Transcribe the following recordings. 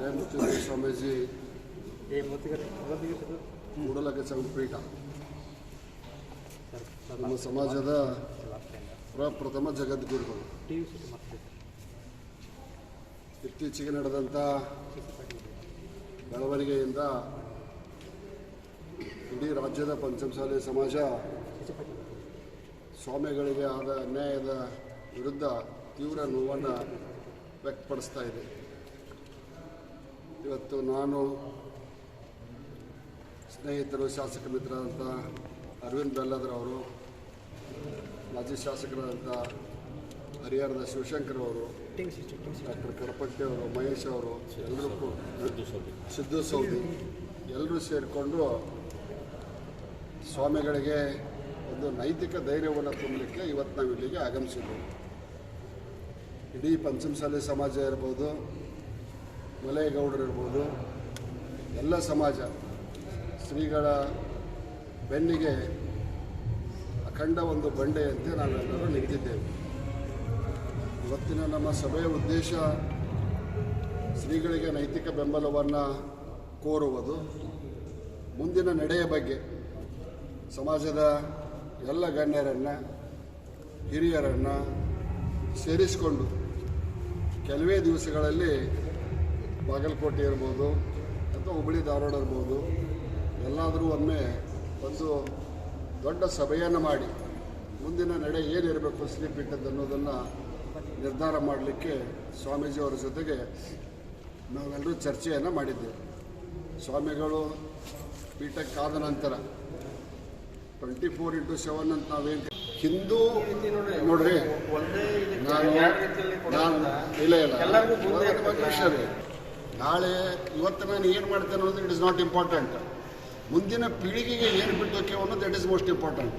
ಜಯ ಸ್ವಾಮೀಜಿ. ಮೂಡಲಕ ಸಂಘಪೀಠ ನಮ್ಮ ಸಮಾಜದ ಪ್ರಪ್ರಥಮ ಜಗದ್ಗುರುಗಳು. ಇತ್ತೀಚೆಗೆ ನಡೆದಂಥ ಬೆಳವಣಿಗೆಯಿಂದ ಇಡೀ ರಾಜ್ಯದ ಪಂಚಮಸಾಲಿ ಸಮಾಜ ಸ್ವಾಮಿಗಳಿಗೆ ಆದ ಅನ್ಯಾಯದ ವಿರುದ್ಧ ತೀವ್ರ ನೋವನ್ನು ವ್ಯಕ್ತಪಡಿಸ್ತಾ ಇದೆ. ಇವತ್ತು ನಾನು ಸ್ನೇಹಿತರು, ಶಾಸಕ ಮಿತ್ರರಾದಂಥ ಅರವಿಂದ್ ಬೆಲ್ಲದ್ರವರು ಮಾಜಿ ಶಾಸಕರಾದಂಥ ಹರಿಹರದ ಶಿವಶಂಕರ್ ಅವರು, ಡಾಕ್ಟರ್ ಕರಪಟ್ಟಿ ಅವರು, ಮಹೇಶ್ ಅವರು ಎಲ್ಲರಿಗೂ ಸಿದ್ದು ಸೌದಿ. ಎಲ್ಲರೂ ಸೇರಿಕೊಂಡು ಸ್ವಾಮಿಗಳಿಗೆ ಒಂದು ನೈತಿಕ ಧೈರ್ಯವನ್ನು ತುಂಬಲಿಕ್ಕೆ ಇವತ್ತು ನಾವು ಇಲ್ಲಿಗೆ ಆಗಮಿಸಿದ್ವಿ. ಇಡೀ ಪಂಚಮಸಾಲಿ ಸಮಾಜ ಇರ್ಬೋದು ಮಲೆಗೌಡರು ಇರ್ಬೋದು, ಎಲ್ಲ ಸಮಾಜ, ಶ್ರೀಗಳ ಬೆನ್ನಿಗೆ ಅಖಂಡ ಒಂದು ಬಂಡೆಯಂತೆ ನಾವೆಲ್ಲರೂ ನಿಂತಿದ್ದೇವೆ. ಇವತ್ತಿನ ನಮ್ಮ ಸಭೆಯ ಉದ್ದೇಶ ಶ್ರೀಗಳಿಗೆ ನೈತಿಕ ಬೆಂಬಲವನ್ನು ಕೋರುವುದು. ಮುಂದಿನ ನಡೆಯ ಬಗ್ಗೆ ಸಮಾಜದ ಎಲ್ಲ ಗಣ್ಯರನ್ನು, ಹಿರಿಯರನ್ನು ಸೇರಿಸಿಕೊಂಡು ಕೆಲವೇ ದಿವಸಗಳಲ್ಲಿ ಬಾಗಲಕೋಟೆ ಇರ್ಬೋದು ಅಥವಾ ಹುಬ್ಬಳ್ಳಿ ಧಾರವಾಡ ಇರ್ಬೋದು ಎಲ್ಲಾದರೂ ಒಮ್ಮೆ ಒಂದು ದೊಡ್ಡ ಸಭೆಯನ್ನು ಮಾಡಿ ಮುಂದಿನ ನಡೆ ಏನಿರಬೇಕು ಶ್ರೀಪೀಠದ್ದು ಅನ್ನೋದನ್ನು ನಿರ್ಧಾರ ಮಾಡಲಿಕ್ಕೆ ಸ್ವಾಮೀಜಿಯವರ ಜೊತೆಗೆ ನಾವೆಲ್ಲರೂ ಚರ್ಚೆಯನ್ನು ಮಾಡಿದ್ದೇವೆ ಸ್ವಾಮಿಗಳು ಪೀಠಕ್ಕಾದ ನಂತರ ಟ್ವೆಂಟಿ ಫೋರ್ ಇಂಟು ಸೆವೆನ್ ಅಂತ ನಾವೇನು ಹಿಂದೂ ನೋಡ್ರಿ ನಾನು ನಾನು ಇಲ್ಲ ಇಲ್ಲ ಒಂದು ವಿಷಯ. ನಾಳೆ ಇವತ್ತು ನಾನು ಏನು ಮಾಡ್ತೇನೆ ಅನ್ನೋದು ಇಟ್ ಇಸ್ ನಾಟ್ ಇಂಪಾರ್ಟೆಂಟ್ ಮುಂದಿನ ಪೀಳಿಗೆಗೆ ಏನು ಬಿಡಬೇಕು ಅನ್ನೋದು ದಟ್ ಇಸ್ ಮೋಸ್ಟ್ ಇಂಪಾರ್ಟೆಂಟ್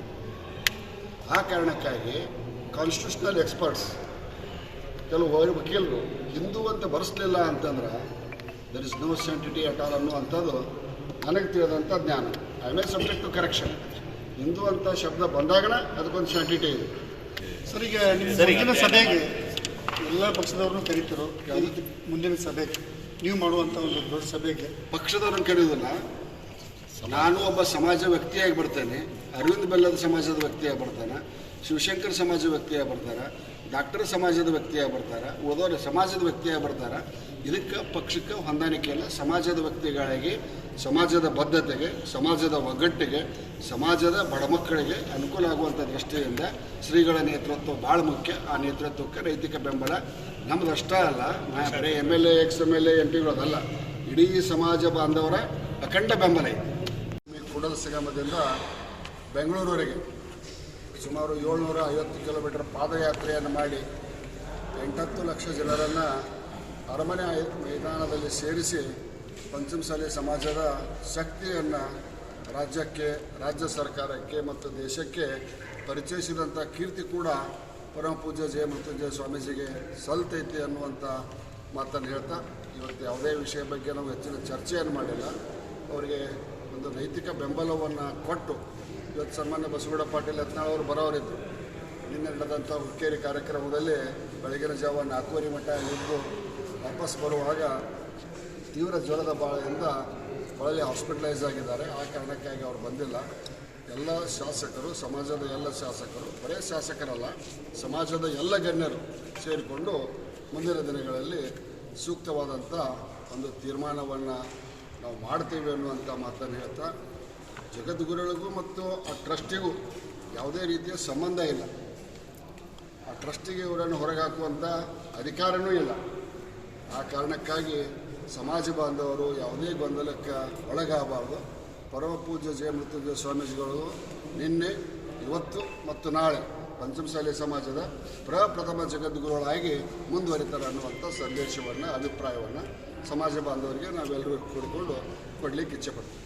ಆ ಕಾರಣಕ್ಕಾಗಿ ಕಾನ್ಸ್ಟಿಟ್ಯೂಷನಲ್ ಎಕ್ಸ್ಪರ್ಟ್ಸ್ ಕೆಲವು ವಕೀಲರು ಹಿಂದೂ ಅಂತ ಬರೆಸಲಿಲ್ಲ ಅಂತಂದ್ರೆ there is no sanctity at all ಅನ್ನುವಂಥದ್ದು ನನಗೆ ತಿಳಿದಂಥ ಜ್ಞಾನ. I may subject to correction Hindu ಅಂತ ಶಬ್ದ ಬಂದಾಗಣ ಅದಕ್ಕೊಂದು ಸ್ಯಾಂಟಿಟಿ ಇದೆ. ಸರ್ ಈಗ ಮುಂದಿನ ಸಭೆಗೆ ಎಲ್ಲ ಪಕ್ಷದವ್ರನ್ನೂ ಕರೀತಿರೋ ಮುಂದಿನ ಸಭೆಗೆ? ನೀವು ಮಾಡುವಂಥ ಒಂದು ದೊಡ್ಡ ಸಭೆಗೆ ಪಕ್ಷದವ್ರನ್ನ ಕೇಳುವುದಲ್ಲ ನಾನು ಒಬ್ಬ ಸಮಾಜ ವ್ಯಕ್ತಿಯಾಗಿ ಬರ್ತೇನೆ, ಅರವಿಂದ್ ಬೆಲ್ಲದ ಸಮಾಜದ ವ್ಯಕ್ತಿಯಾಗಿ ಬರ್ತಾನೆ, ಶಿವಶಂಕರ್ ಸಮಾಜ ವ್ಯಕ್ತಿಯಾಗಿ ಬರ್ತಾರೆ. ಡಾಕ್ಟರ್ ಸಮಾಜದ ವ್ಯಕ್ತಿಯಾಗಿ ಬರ್ತಾರೆ ಉಳಿದವರು ಸಮಾಜದ ವ್ಯಕ್ತಿಯಾಗಿ ಬರ್ತಾರೆ, ಇದಕ್ಕೆ ಪಕ್ಷಕ್ಕೆ ಹೊಂದಾಣಿಕೆ ಇಲ್ಲ ಸಮಾಜದ ವ್ಯಕ್ತಿಗಳಿಗೆ, ಸಮಾಜದ ಬದ್ಧತೆಗೆ, ಸಮಾಜದ ಒಗ್ಗಟ್ಟಿಗೆ, ಸಮಾಜದ ಬಡ ಮಕ್ಕಳಿಗೆ ಅನುಕೂಲ ಆಗುವಂಥ ದೃಷ್ಟಿಯಿಂದ ಶ್ರೀಗಳ ನೇತೃತ್ವ ಭಾಳ ಮುಖ್ಯ. ಆ ನೇತೃತ್ವಕ್ಕೆ ನೈತಿಕ ಬೆಂಬಲ ನಮ್ದು ಅಷ್ಟೇ ಅಲ್ಲ. ನಾ ಬರೀ M L A, ex M L A, M ಪಿಗಳದಲ್ಲ. ಇಡೀ ಸಮಾಜ ಬಾಂಧವರ ಅಖಂಡ ಬೆಂಬಲ ಇದೆ ಕೂಡದ ಸಂಗಮದಿಂದ ಬೆಂಗಳೂರುವರೆಗೆ ಸುಮಾರು ಏಳ್ನೂರ ಐವತ್ತು ಕಿಲೋಮೀಟರ್ ಪಾದಯಾತ್ರೆಯನ್ನು ಮಾಡಿ ಎಂಟತ್ತು ಲಕ್ಷ ಜನರನ್ನು ಅರಮನೆ ಮೈದಾನದಲ್ಲಿ ಸೇರಿಸಿ ಪಂಚಮಸಾಲಿ ಸಮಾಜದ ಶಕ್ತಿಯನ್ನು ರಾಜ್ಯಕ್ಕೆ, ರಾಜ್ಯ ಸರ್ಕಾರಕ್ಕೆ ಮತ್ತು ದೇಶಕ್ಕೆ ಪರಿಚಯಿಸಿದಂಥ ಕೀರ್ತಿ ಕೂಡ ಪರಮ ಪೂಜ್ಯ ಜಯ ಮೃತ್ಯುಂಜಯ ಸ್ವಾಮೀಜಿಗೆ ಸಲ್ತೈತಿ ಅನ್ನುವಂಥ ಮಾತನ್ನು ಹೇಳ್ತಾ, ಇವತ್ತು ಯಾವುದೇ ವಿಷಯ ಬಗ್ಗೆ ನಾವು ಹೆಚ್ಚಿನ ಚರ್ಚೆಯನ್ನು ಮಾಡಿಲ್ಲ. ಅವರಿಗೆ ಒಂದು ನೈತಿಕ ಬೆಂಬಲವನ್ನು ಕೊಟ್ಟು ಇವತ್ತು ಸನ್ಮಾನ್ಯ ಬಸವಗೌಡ ಪಾಟೀಲ್ ಯತ್ನಾಳ್ ಅವರು ಬರೋರಿದ್ದರು ನಿನ್ನೆ ನಡೆದಂಥ ಹುಕ್ಕೇರಿ ಕಾರ್ಯಕ್ರಮದಲ್ಲಿ ಬೆಳಗಿನ ಜಾವ ನಾಲ್ಕೂವರೆ ಮಠ ಇದ್ದು ವಾಪಸ್ ಬರುವಾಗ ತೀವ್ರ ಜ್ವರದ ಬಾಳೆಯಿಂದ ಒಳ್ಳೆ ಹಾಸ್ಪಿಟಲೈಸ್ ಆಗಿದ್ದಾರೆ. ಆ ಕಾರಣಕ್ಕಾಗಿ ಅವರು ಬಂದಿಲ್ಲ. ಎಲ್ಲ ಶಾಸಕರು, ಸಮಾಜದ ಎಲ್ಲ ಶಾಸಕರು, ಬರೇ ಶಾಸಕರಲ್ಲ, ಸಮಾಜದ ಎಲ್ಲ ಗಣ್ಯರು ಸೇರಿಕೊಂಡು ಮುಂದಿನ ದಿನಗಳಲ್ಲಿ ಸೂಕ್ತವಾದಂಥ ಒಂದು ತೀರ್ಮಾನವನ್ನು ನಾವು ಮಾಡ್ತೇವೆ ಅನ್ನುವಂಥ ಮಾತನ್ನು ಹೇಳ್ತಾ, ಜಗದ್ಗುರುಗಳಿಗೂ ಮತ್ತು ಆ ಟ್ರಸ್ಟಿಗೂ ಯಾವುದೇ ರೀತಿಯ ಸಂಬಂಧ ಇಲ್ಲ. ಆ ಟ್ರಸ್ಟಿಗೆ ಇವರನ್ನು ಹೊರಗೆ ಹಾಕುವಂಥ ಅಧಿಕಾರನೂ ಇಲ್ಲ. ಆ ಕಾರಣಕ್ಕಾಗಿ ಸಮಾಜ ಬಾಂಧವರು ಯಾವುದೇ ಗೊಂದಲಕ್ಕೆ ಒಳಗಾಗಬಾರ್ದು. ಪರಮಪೂಜ್ಯ ಪೂಜ್ಯ ಜಯ ಮೃತ್ಯುಂಜಯ ಸ್ವಾಮೀಜಿಗಳು ನಿನ್ನೆ, ಇವತ್ತು ಮತ್ತು ನಾಳೆ ಪಂಚಮಸಾಲಿ ಸಮಾಜದ ಪ್ರಪ್ರಥಮ ಜಗದ್ಗುರುಗಳಾಗಿ ಮುಂದುವರಿತಾರೆ ಅನ್ನುವಂಥ ಸಂದೇಶವನ್ನು ಅಭಿಪ್ರಾಯವನ್ನು ಸಮಾಜ ಬಾಂಧವರಿಗೆ ನಾವೆಲ್ಲರೂ ಕೂಡಿಕೊಂಡು ಕೊಡಲಿಕ್ಕೆ ಇಚ್ಛೆಪಡ್ತೀವಿ